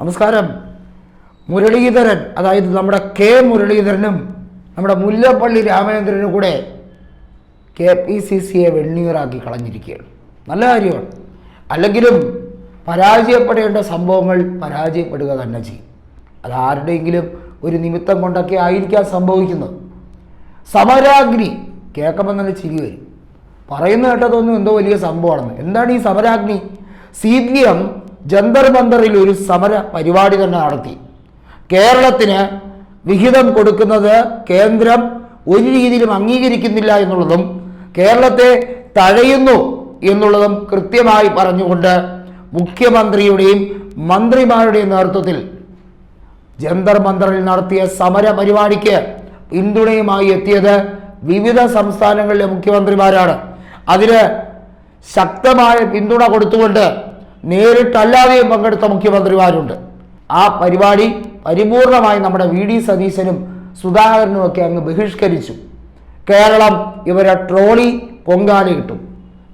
നമസ്കാരം. മുരളീധരൻ അതായത് നമ്മുടെ കെ മുരളീധരനും നമ്മുടെ മുല്ലപ്പള്ളി രാമചന്ദ്രനും കൂടെ കെ പി സി സിയെ വെണ്ണീറാക്കി കളഞ്ഞിരിക്കുകയാണ്. നല്ല കാര്യമാണ്. അല്ലെങ്കിലും പരാജയപ്പെടേണ്ട സംഭവങ്ങൾ പരാജയപ്പെടുക തന്നെ ചെയ്യും. അത് ആരുടെയെങ്കിലും ഒരു നിമിത്തം കൊണ്ടൊക്കെ ആയിരിക്കാം സംഭവിക്കുന്നത്. സമരാഗ്നി കേൾക്കുമ്പോൾ തന്നെ ചിരി വരും. പറയുന്ന കേട്ടതൊന്നും എന്തോ വലിയ സംഭവമാണെന്ന്. എന്താണ് ഈ Samaragni? C P M Jantar മന്ദറിൽ ഒരു സമര പരിപാടി തന്നെ നടത്തി. കേരളത്തിന് വിഹിതം കൊടുക്കുന്നത് കേന്ദ്രം ഒരു രീതിയിലും അംഗീകരിക്കുന്നില്ല എന്നുള്ളതും കേരളത്തെ തഴയുന്നു എന്നുള്ളതും കൃത്യമായി പറഞ്ഞുകൊണ്ട് മുഖ്യമന്ത്രിയുടെയും മന്ത്രിമാരുടെയും നേതൃത്വത്തിൽ ജന്തർ മന്ദറിൽ നടത്തിയ സമര പരിപാടിക്ക് പിന്തുണയുമായി എത്തിയത് വിവിധ സംസ്ഥാനങ്ങളിലെ മുഖ്യമന്ത്രിമാരാണ്. അതിന് ശക്തമായ പിന്തുണ കൊടുത്തുകൊണ്ട് നേരിട്ടല്ലാതെയും പങ്കെടുത്ത മുഖ്യമന്ത്രിമാരുണ്ട്. ആ പരിപാടി പരിപൂർണമായി നമ്മുടെ വി ഡി സതീശനും സുധാകരനും ഒക്കെ അങ്ങ് ബഹിഷ്കരിച്ചു. കേരളം ഇവരെ ട്രോളി പൊങ്കാലയിട്ടു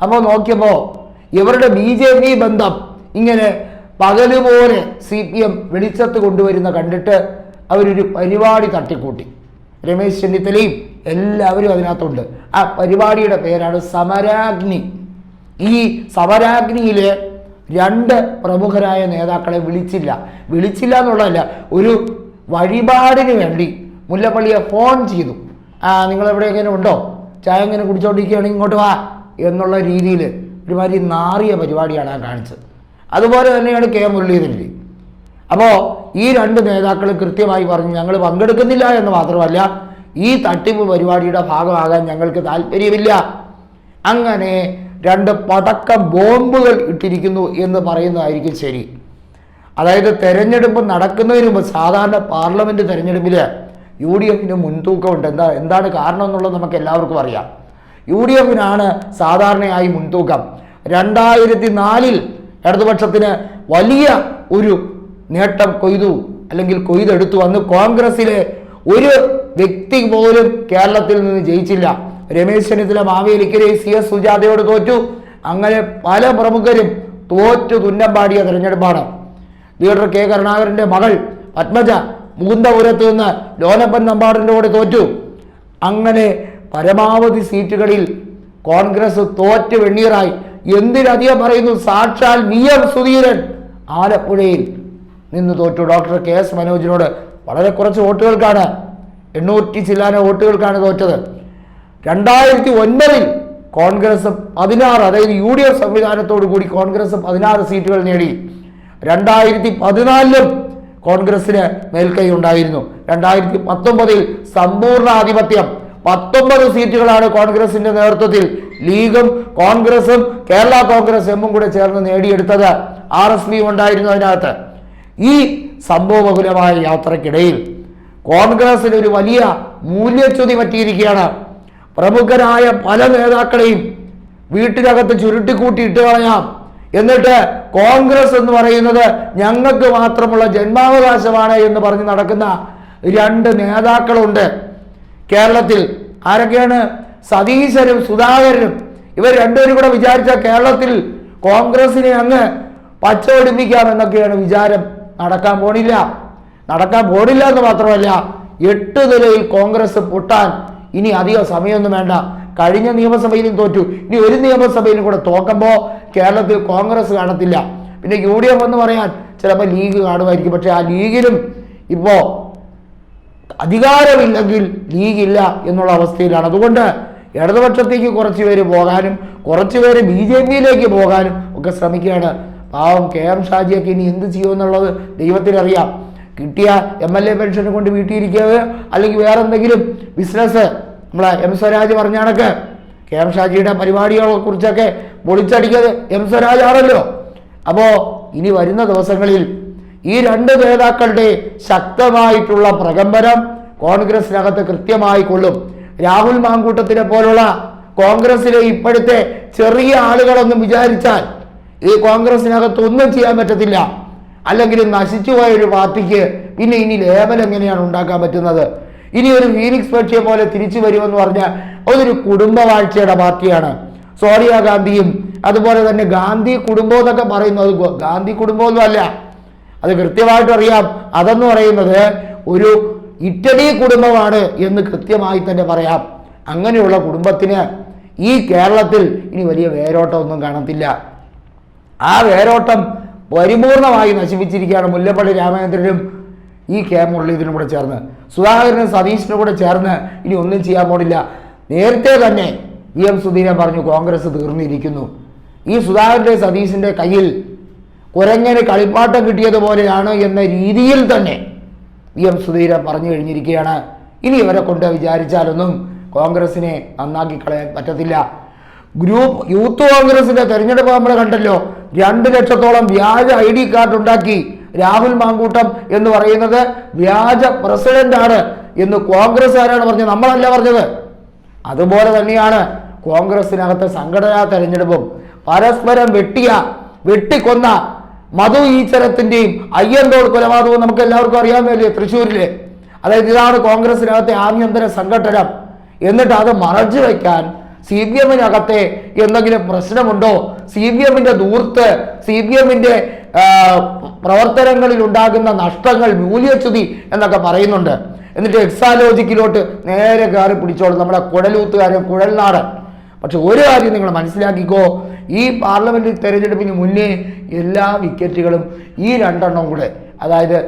അപ്പോൾ നോക്കിയപ്പോൾ ഇവരുടെ ബി ജെ പി ബന്ധം ഇങ്ങനെ പകലുപോലെ സി പി എം വെളിച്ചത്ത് കൊണ്ടുവരുന്ന കണ്ടിട്ട് അവരൊരു പരിപാടി തട്ടിക്കൂട്ടി. രമേശ് ചെന്നിത്തലയും എല്ലാവരും അതിനകത്തുണ്ട്. ആ പരിപാടിയുടെ പേരാണ് സമരാഗ്നി. ഈ സമരാഗ്നിയിലെ രണ്ട് പ്രമുഖരായ നേതാക്കളെ വിളിച്ചില്ല. വിളിച്ചില്ല എന്നുള്ളതല്ല ഒരു വഴിപാടിന് വേണ്ടി മുല്ലപ്പള്ളിയെ ഫോൺ ചെയ്തു. ആ നിങ്ങൾ എവിടെ എങ്ങനെ ഉണ്ടോ? ചായ എങ്ങനെ കുടിച്ചോണ്ടിരിക്കുകയാണെങ്കിൽ ഇങ്ങോട്ട് വാ എന്നുള്ള രീതിയിൽ ഒരുമാതിരി നാറിയ പരിപാടിയാണ് ആ കാണിച്ചത്. അതുപോലെ തന്നെയാണ് കെ മുരളീധരന്റെ അപ്പോൾ ഈ രണ്ട് നേതാക്കൾ കൃത്യമായി പറഞ്ഞു ഞങ്ങൾ പങ്കെടുക്കുന്നില്ല എന്ന് മാത്രമല്ല ഈ തട്ടിപ്പ് പരിപാടിയുടെ ഭാഗമാകാൻ ഞങ്ങൾക്ക് താല്പര്യമില്ല. അങ്ങനെ രണ്ട് പടക്ക ബോംബുകൾ ഇട്ടിരിക്കുന്നു എന്ന് പറയുന്നതായിരിക്കും ശരി. അതായത് തെരഞ്ഞെടുപ്പ് നടക്കുന്നതിന് മുമ്പ് സാധാരണ പാർലമെന്റ് തെരഞ്ഞെടുപ്പിൽ യു ഡി എഫിന് മുൻതൂക്കമുണ്ട്. എന്താ എന്താണ് കാരണം എന്നുള്ളത് നമുക്ക് എല്ലാവർക്കും അറിയാം. യു ഡി എഫിനാണ് സാധാരണയായി മുൻതൂക്കം. രണ്ടായിരത്തി നാലിൽ ഇടതുപക്ഷത്തിന് വലിയ ഒരു നേട്ടം കൊയ്തു അല്ലെങ്കിൽ കൊയ്തെടുത്തു. അന്ന് കോൺഗ്രസിലെ ഒരു വ്യക്തി പോലും കേരളത്തിൽ നിന്ന് ജയിച്ചില്ല. രമേശ് ചെന്നിത്തല മാവേലിക്കരെ സി എസ് സുജാതയോട് തോറ്റു. അങ്ങനെ പല പ്രമുഖരും തോറ്റു തുന്നം പാടിയ തെരഞ്ഞെടുപ്പാണ്. ലീഡർ കെ കരുണാകരന്റെ മകൾ പത്മജ മുകുന്ദപുരത്ത് നിന്ന് ലോനപ്പൻ നമ്പാടിന്റെ കൂടെ തോറ്റു. അങ്ങനെ പരമാവധി സീറ്റുകളിൽ കോൺഗ്രസ് തോറ്റ് വെണ്ണീറായി. എന്തിനധികം പറയുന്നു? സാക്ഷാൽ വി എം സുധീരൻ ആലപ്പുഴയിൽ നിന്ന് തോറ്റു. ഡോക്ടർ കെ എസ് മനോജിനോട് വളരെ കുറച്ച് വോട്ടുകൾക്കാണ് എണ്ണൂറ്റി ചില്ലാന വോട്ടുകൾക്കാണ് തോറ്റത്. രണ്ടായിരത്തി ഒൻപതിൽ കോൺഗ്രസ് പതിനാറ് അതായത് യു ഡി എഫ് സംവിധാനത്തോടു കൂടി കോൺഗ്രസ് പതിനാറ് സീറ്റുകൾ നേടി. രണ്ടായിരത്തി പതിനാലിലും കോൺഗ്രസിന് മേൽക്കൈ ഉണ്ടായിരുന്നു. രണ്ടായിരത്തി പത്തൊമ്പതിൽ സമ്പൂർണ ആധിപത്യം പത്തൊമ്പത് സീറ്റുകളാണ് കോൺഗ്രസിന്റെ നേതൃത്വത്തിൽ ലീഗും കോൺഗ്രസും കേരള കോൺഗ്രസ് എമ്മും കൂടെ ചേർന്ന് നേടിയെടുത്തത്. ആർ എസ് പിയും ഉണ്ടായിരുന്നു അതിനകത്ത്. ഈ സംഭവബഹുലമായ യാത്രക്കിടയിൽ കോൺഗ്രസിന് ഒരു വലിയ മൂല്യച്യുതി പറ്റിയിരിക്കുകയാണ്. പ്രമുഖരായ പല നേതാക്കളെയും വീട്ടിനകത്ത് ചുരുട്ടിക്കൂട്ടി ഇട്ട് കളയാം. എന്നിട്ട് കോൺഗ്രസ് എന്ന് പറയുന്നത് ഞങ്ങൾക്ക് മാത്രമുള്ള ജന്മാവകാശമാണ് എന്ന് പറഞ്ഞ് നടക്കുന്ന രണ്ട് നേതാക്കളുണ്ട്. കേരളത്തിൽ ആരൊക്കെയാണ്? സതീശനും സുധാകരനും. ഇവർ രണ്ടുപേരും കൂടെ വിചാരിച്ച കേരളത്തിൽ കോൺഗ്രസിനെ അങ്ങ് പച്ചപിടിപ്പിക്കാം എന്നൊക്കെയാണ് വിചാരം. നടക്കാൻ പോണില്ല. നടക്കാൻ പോണില്ല എന്ന് മാത്രമല്ല എട്ട് നിലയിൽ കോൺഗ്രസ് പൊട്ടാൻ ഇനി അധികം സമയമൊന്നും വേണ്ട. കഴിഞ്ഞ നിയമസഭയിലും തോറ്റു. ഇനി ഒരു നിയമസഭയിലും കൂടെ തോക്കുമ്പോൾ കേരളത്തിൽ കോൺഗ്രസ് കാണത്തില്ല. പിന്നെ യു ഡി എഫ് എന്ന് പറയാൻ ചിലപ്പോൾ ലീഗ് കാണുമായിരിക്കും. പക്ഷേ ആ ലീഗിലും ഇപ്പോൾ അധികാരമില്ലെങ്കിൽ ലീഗില്ല എന്നുള്ള അവസ്ഥയിലാണ്. അതുകൊണ്ട് ഇടതുപക്ഷത്തേക്ക് കുറച്ച് പേര് പോകാനും കുറച്ച് പേര് ബി ജെ പിയിലേക്ക് പോകാനും ഒക്കെ ശ്രമിക്കുകയാണ്. പാവം കെ എം ഷാജിയൊക്കെ ഇനി എന്ത് ചെയ്യുമെന്നുള്ളത് ദൈവത്തിനറിയാം. കിട്ടിയ എം എൽ എ പെൻഷൻ കൊണ്ട് വീട്ടിയിരിക്കുക അല്ലെങ്കിൽ വേറെ എന്തെങ്കിലും ബിസിനസ് നമ്മളെ എം സ്വരാജ് പറഞ്ഞ കണക്ക്. കെ എം ഷാജിയുടെ പരിപാടികളെ കുറിച്ചൊക്കെ പൊളിച്ചടിക്കുന്നത് എം സ്വരാജ് ആണല്ലോ. അപ്പോൾ ഇനി വരുന്ന ദിവസങ്ങളിൽ ഈ രണ്ട് നേതാക്കളുടെ ശക്തമായിട്ടുള്ള പ്രകമ്പനം കോൺഗ്രസിനകത്ത് കൃത്യമായി കൊള്ളും. രാഹുൽ മാങ്കൂട്ടത്തിനെ പോലുള്ള കോൺഗ്രസിലെ ഇപ്പോഴത്തെ ചെറിയ ആളുകളൊന്നും വിചാരിച്ചാൽ ഈ കോൺഗ്രസിനകത്ത് ഒന്നും ചെയ്യാൻ പറ്റത്തില്ല. അല്ലെങ്കിൽ നശിച്ചുപോയ ഒരു പാർട്ടിക്ക് പിന്നെ ഇനി ലേബൽ എങ്ങനെയാണ് ഉണ്ടാക്കാൻ പറ്റുന്നത്? ഇനി ഒരു ഫീനിക്സ് പക്ഷിയെ പോലെ തിരിച്ചു വരുമെന്ന് പറഞ്ഞാൽ അതൊരു കുടുംബവാഴ്ചയുടെ പാർട്ടിയാണ് സോണിയ ഗാന്ധിയും അതുപോലെ തന്നെ ഗാന്ധി കുടുംബം എന്നൊക്കെ പറയുന്നത് ഗാന്ധി കുടുംബമൊന്നും അല്ല. അത് കൃത്യമായിട്ട് അറിയാം. അതെന്ന് പറയുന്നത് ഒരു ഇറ്റലി കുടുംബമാണ് എന്ന് കൃത്യമായി തന്നെ പറയാം. അങ്ങനെയുള്ള കുടുംബത്തിന് ഈ കേരളത്തിൽ ഇനി വലിയ വേരോട്ടമൊന്നും കാണത്തില്ല. ആ വേരോട്ടം പരിപൂർണമായി നശിപ്പിച്ചിരിക്കുകയാണ് മുല്ലപ്പള്ളി രാമചന്ദ്രനും ഈ കെ മുരളീധരനും കൂടെ ചേർന്ന് സുധാകരനും സതീശനും കൂടെ ചേർന്ന് ഇനി ഒന്നും ചെയ്യാൻ പോണില്ല. നേരത്തെ തന്നെ വി എം സുധീരൻ പറഞ്ഞു കോൺഗ്രസ് തീർന്നിരിക്കുന്നു. ഈ സുധാകരന്റെ സതീശിന്റെ കയ്യിൽ കുരങ്ങനെ കളിപ്പാട്ടം കിട്ടിയതുപോലെയാണ് എന്ന രീതിയിൽ തന്നെ വി എം സുധീരൻ പറഞ്ഞു കഴിഞ്ഞിരിക്കുകയാണ്. ഇനി ഇവരെ കൊണ്ട് വിചാരിച്ചാലൊന്നും കോൺഗ്രസിനെ നന്നാക്കി കളയാൻ പറ്റത്തില്ല. ഗ്രൂപ്പ് യൂത്ത് കോൺഗ്രസിന്റെ തെരഞ്ഞെടുപ്പ് നമ്മൾ കണ്ടല്ലോ. രണ്ട് ലക്ഷത്തോളം വ്യാജ ഐ ഡി കാർഡ് ഉണ്ടാക്കി. രാഹുൽ മാങ്കൂട്ടം എന്ന് പറയുന്നത് വ്യാജ പ്രസിഡന്റ് ആണ് എന്ന് കോൺഗ്രസ്സുകാരാണ് പറഞ്ഞത്? നമ്മളല്ല പറഞ്ഞത്. അതുപോലെ തന്നെയാണ് കോൺഗ്രസിനകത്തെ സംഘടനാ തെരഞ്ഞെടുപ്പും. പരസ്പരം വെട്ടിയ വെട്ടിക്കൊന്ന മധു ഈശ്വരത്തിന്റെയും അയ്യന്തോൾ കൊലപാതകവും നമുക്ക് എല്ലാവർക്കും അറിയാമല്ലേ തൃശ്ശൂരിലെ. അതായത് ഇതാണ് കോൺഗ്രസിനകത്തെ ആഭ്യന്തര സംഘടനം എന്നിട്ട് അത് മറച്ചു വയ്ക്കാൻ സി പി എമ്മിനകത്തെ എന്തെങ്കിലും പ്രശ്നമുണ്ടോ? സി പി എമ്മിന്റെ ദൂർത്ത് സി പി എമ്മിന്റെ പ്രവർത്തനങ്ങളിൽ ഉണ്ടാകുന്ന നഷ്ടങ്ങൾ മൂല്യച്യുതി എന്നൊക്കെ പറയുന്നുണ്ട്. എന്നിട്ട് എക്സാലോജിക്കിലോട്ട് നേരെ കയറി പിടിച്ചോളും. നമ്മുടെ കുഴലൂത്തുകാരൻ കുഴൽനാടൻ. പക്ഷെ ഒരു കാര്യം നിങ്ങൾ മനസ്സിലാക്കിക്കോ. ഈ പാർലമെന്റ് തെരഞ്ഞെടുപ്പിന് മുന്നേ എല്ലാ വിക്കറ്റുകളും ഈ രണ്ടെണ്ണം കൂടെ അതായത്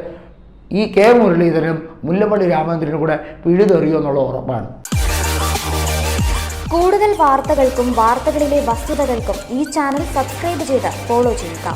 ഈ കെ മുരളീധരനും മുല്ലപ്പള്ളി രാമചന്ദ്രനും കൂടെ പിഴുതെറിയോ എന്നുള്ള ഉറപ്പാണ്. കൂടുതൽ വാർത്തകൾക്കും വാർത്തകളിലെ വസ്തുതകൾക്കും ഈ ചാനൽ സബ്സ്ക്രൈബ് ചെയ്ത് ഫോളോ ചെയ്യുക.